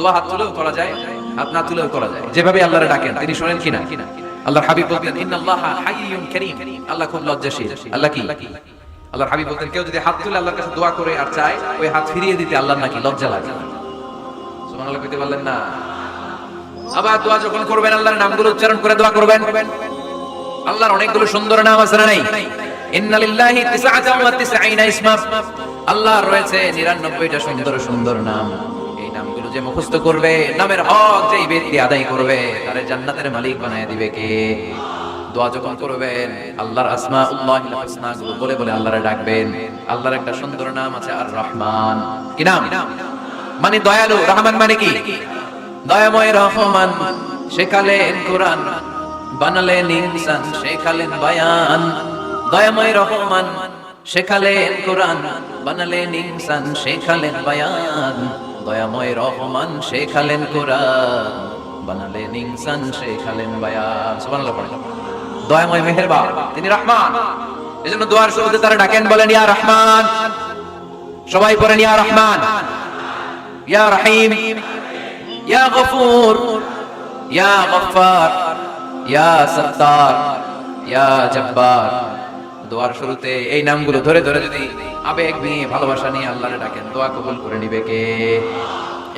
দোয়া হাত তুলেও করা যায়, হাত না তুলেও করা যায়। যেভাবে আল্লাহরে ডাকেন, তিনি শোনেন কিনা আল্লাহর হাবিব বলতেন হাইয়ুন কারীম। আল্লাহ খুব লজ্জাশীল। আল্লাহ কি? আল্লাহর হাবিব বলতেন, কেউ যদি হাত তুলে আল্লাহর কাছে দোয়া করে আর চায়, ওই হাত ফিরিয়ে দিতে নাকি লজ্জা লাগে। সুবহানাল্লাহ কইতে না। আবার দোয়া যখন করবেন, আল্লাহর নামগুলো উচ্চারণ করে দোয়া করবেন। আল্লাহর অনেকগুলো সুন্দর নাম আছে ওয়া ইসমা রয়েছে 99টা সুন্দর সুন্দর নাম। যে মুখস্থ করবে, নামের হক যেই ব্যক্তি আদায় করবে, তারে জান্নাতের মালিক বানায় দিবে কে? দোয়া যখন করবেন, আল্লাহর আসমাউল্লাহিল হুসনা গুলো বলে বলে আল্লাহরে ডাকবেন। আল্লাহর একটা সুন্দর নাম আছে আর রহমান কি নাম? মানে দয়ালু, রহমান মানে কি? দয়াময় রহমান, শেখালেন কোরআন, বানালেন ইনসান, শেখালেন বায়ান। দয়াময় রহমান, শেখালেন কোরআন, বানালেন ইনসান, শেখালেন বায়ান। দয়াময় রহমান শেখালেন কোরআন, বানালেন ইনসান শেখালেন বায়ান। সুবহানাল্লাহ পড়েন দয়াময় মেহেরবান, তিনি রহমান। এজন্য দোয়ার শুরুতে তারা ডাকেন, বলেন, ইয়া রহমান। সবাই পড়েন, ইয়া রহমান। ইয়া রহিম। ইয়া গফুর। ইয়া গফফার। ইয়া সত্তার। ইয়া জব্বার। দোয়ার শুরুতে এই নামগুলো ধরে ধরে যদি আবেগ নিয়ে, ভালোবাসা নিয়ে আল্লাহরে ডাকেন, দোয়া কবুল করে নিবে কে?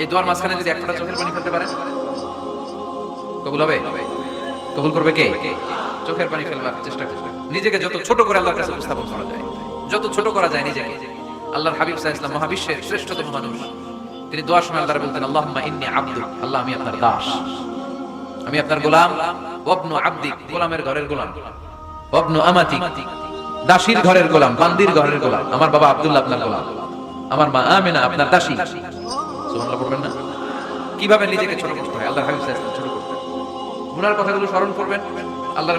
এই দোয়ার মাঝখানে যদি একটা চোখের পানি ফেলতে পারেন? কবুল হবে? কবুল করবে কে? চোখের পানি ফেলবার চেষ্টা করবে। নিজেকে যত ছোট করে আল্লাহর কাছে উপস্থাপন করা যায়, যত ছোট করা যায় নিজেকে। আল্লাহর হাবিব সাল্লাল্লাহু আলাইহি মহাবিশ্বের শ্রেষ্ঠতম মানুষ। তিনি দোয়ার সময় আল্লাহর বলতেন, আল্লাহুম্মা ইন্নী আবদুক আল্লাহ আমি আপনার দাস। আমি আপনার গোলাম। ওয়াবনু আবদিক গোলামের ঘরের গোলাম। ওয়াবনু আমাতি দাসীর ঘরের গোলাম, বান্দির ঘরের গোলাম, আমার বাবা আব্দুল্লাহ আপনার গোলাম, আমার মা আমেনা আপনার দাসী। না? কীভাবে নিজেকে ছোট করতে হয়? আল্লাহর হাবিব ছোট করতে। গুনার কথাগুলো স্মরণ করবেন।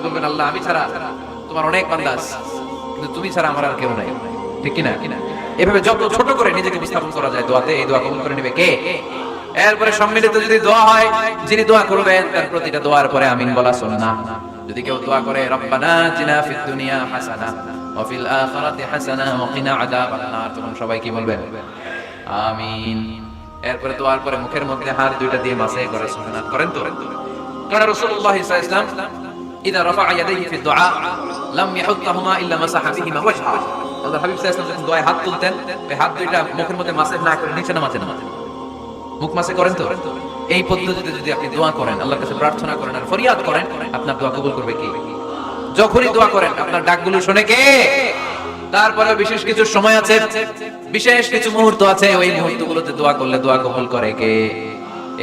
বলবেন, আল্লাহ, আমি ছাড়া তোমার অনেক কিন্তু তুমি ছাড়া আমার আর কেউ নাই। ঠিক কিনা? এভাবে যত ছোট করে নিজেকে উপস্থাপন করা যায় দোয়াতে, এই দোয়া কবুল করে নেবে কে? এরপরে সম্মিলিত যদি দোয়া হয়, যিনি দোয়া করবেন, তার প্রতিটা দোয়ার পরে আমিন বলা সুন্নাহ। যদি কেউ দোয়া করে, রব্বানা জিনা ফিদ দুনিয়া হাসানা ওয়া ফিল আখিরাতি হাসানা ওয়া কিনা আযাবান নার তখন সবাই কি বলবেন আমিন। এরপরে দোয়ার পরে মুখের মধ্যে হাত দুইটা দিয়ে মাসে করে করেন তো? কারণ রাসূলুল্লাহ সাল্লাল্লাহু আলাইহি ইদা রাফা ইয়াদাইহি ফি দুআ, লাম ইয়াহুত্তাহুমা ইল্লা মাসাহা বিহিমা ওয়াজহা। আল্লাহ হাবিব সাল্লাল্লাহু আলাইহি ওয়াসাল্লাম দোয়ায় হাত তুলতেন ওই হাত দুইটা মুখের মধ্যে মাসে না করে নিচে নামাতেন। না মুখ মাসে করেন তো? এই পদ্ধতিতে যদি আপনি দোয়া করেন, আল্লাহর কাছে প্রার্থনা করেন আর ফরিয়াদ করেন, আপনার দোয়া কবুল করবে কি? যখনই দোয়া করেন, আপনার ডাকগুলো শুনে কে? তারপরে বিশেষ কিছু সময় আছে, বিশেষ কিছু মুহূর্ত আছে, ওই মুহূর্তগুলোতে দোয়া করলে দোয়া কবুল করে কে?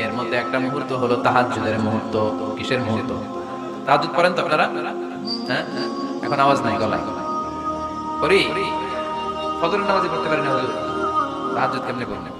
এর মধ্যে একটা মুহূর্ত হলো তাহাজ্জুদের মুহূর্ত। কিসের মুহূর্ত? তাহাজ্জুদ করেন তো আপনারা? হ্যাঁ? এখন আওয়াজ নাই গলায়। করি? ফজরের নামাজে পড়তে পারি না হুজুর? তাহাজ্জুদ কেমনে করবেন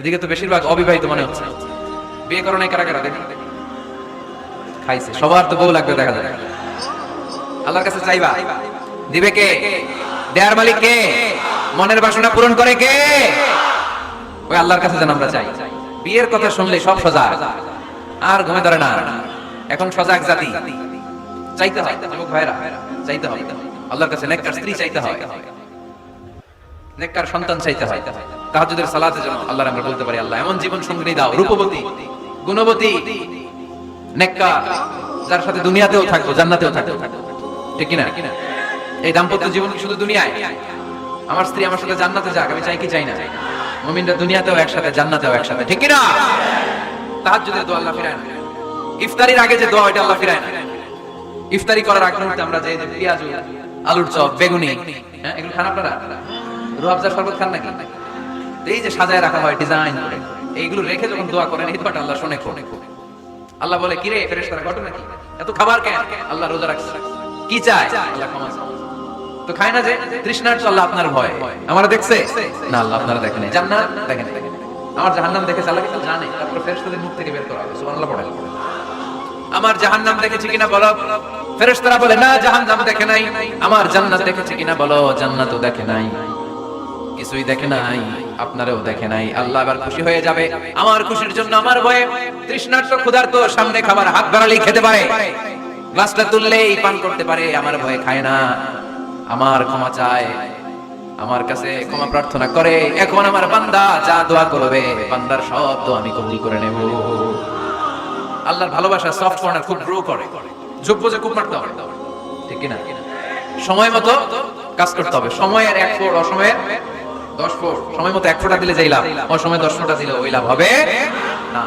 এদিকে তো বেশিরভাগ অবিবাহিত মনে হচ্ছে। বিয়ে করো নাই কারা কারা খাইছে। সবার তো বউ লাগবে, দেখা যায় আল্লাহর কাছে চাইবা? দিবে কে? দেয়ার মালিক কে? মনের বাসনা পূরণ করে কে? ওই আল্লাহর কাছে যেন আমরা চাই। বিয়ের কথা শুনলে সব সজাগ। আর ঘুমে ধরে না। এখন সজাগ জাতি। চাইতে হয়, যুবক ভাইরা চাইতে হয় আল্লাহর কাছে নেককার স্ত্রী চাইতে হয়। নেককার সন্তান চাইতে হয়। তাহাজ্জুদের সালাতে যেন আল্লাহর আমরা বলতে পারি, আল্লাহ, এমন জীবন সঙ্গিনী দাও, রূপবতী, গুণবতী, নেককার, যার সাথে দুনিয়াতেও থাকব, জান্নাতেও থাকব। ঠিক কিনা? এই দাম্পত্য জীবন কি শুধু দুনিয়ায়? আমার স্ত্রী আমার সাথে জান্নাতে যাক, আমি চাই কি চাই না? মুমিনরা দুনিয়াতেও একসাথে, জান্নাতেও একসাথে। ঠিক কিনা? তাহাজ্জুদের দোয়া আল্লাহ ফিরায় না। ইফতারির আগে যে দোয়া, ওইটা আল্লাহ ফিরায় না। ইফতারি করার আগ আমরা যে পেঁয়াজ, আলুর চপ, বেগুনি হ্যাঁ এগুলো খান আপনারা? শরবত খান নাকি? এই যে সাজায় রাখা হয় ডিজাইন করে, এইগুলো রেখে যখন দোয়া করেন, এই দোয়াটা আল্লাহ আল্লাহ বলে, কিরে, ফেরেশতারা এত খাবার কেন? আল্লাহ রোজা রাখছে। কি চায়? আল্লাহ ক্ষমা তো খায় না যে তৃষ্ণার আপনার ভয়। আমরা দেখছে? না, আল্লাহ আপনারা দেখেন জান্নাত? দেখেন আমার জাহান্নাম দেখেছে আল্লাহ কিন্তু জানে। তারপর ফেরেশতাদের মুখ থেকে বের করা হবে সুবহানাল্লাহ পড়ে আমার জাহান্নাম দেখেছি কিনা বলো? ফেরেশতারা বলে, না, জাহান্নাম দেখে নাই। আমার জান্নাত দেখেছে কিনা বলো? জান্নাতও দেখে নাই। কিছুই দেখে নাই, আপনারও দেখে নাই। আল্লাহ আবার খুশি হয়ে যাবে। আমার খুশির জন্য আমার ভয়ে তৃষ্ণার্ত ক্ষুধার্ত সামনে খাবার হাত বাড়ালেই খেতে পারে। গ্লাসটা তুললেই পান করতে পারে, আমার ভয়ে খায় না। আমার ক্ষমা চায়, আমার কাছে ক্ষমা প্রার্থনা করে। এখন আমার বান্দা যা দোয়া করবে, বান্দার সব দোয়া আমি কবুল করে নেব। আল্লাহর ভালোবাসা সফট কর্নার খুব গ্রো করে। যোগ্য যে খুব মারতে হবে। ঠিক কিনা? সময় মতো কাজ করতে হবে। সময়ের এক অসময়ের দশ ফুট। সময় মতো এক ফোটা দিলে যেই লাভ। সময় দশ ফোটা দিলে ওই লাভ হবে না।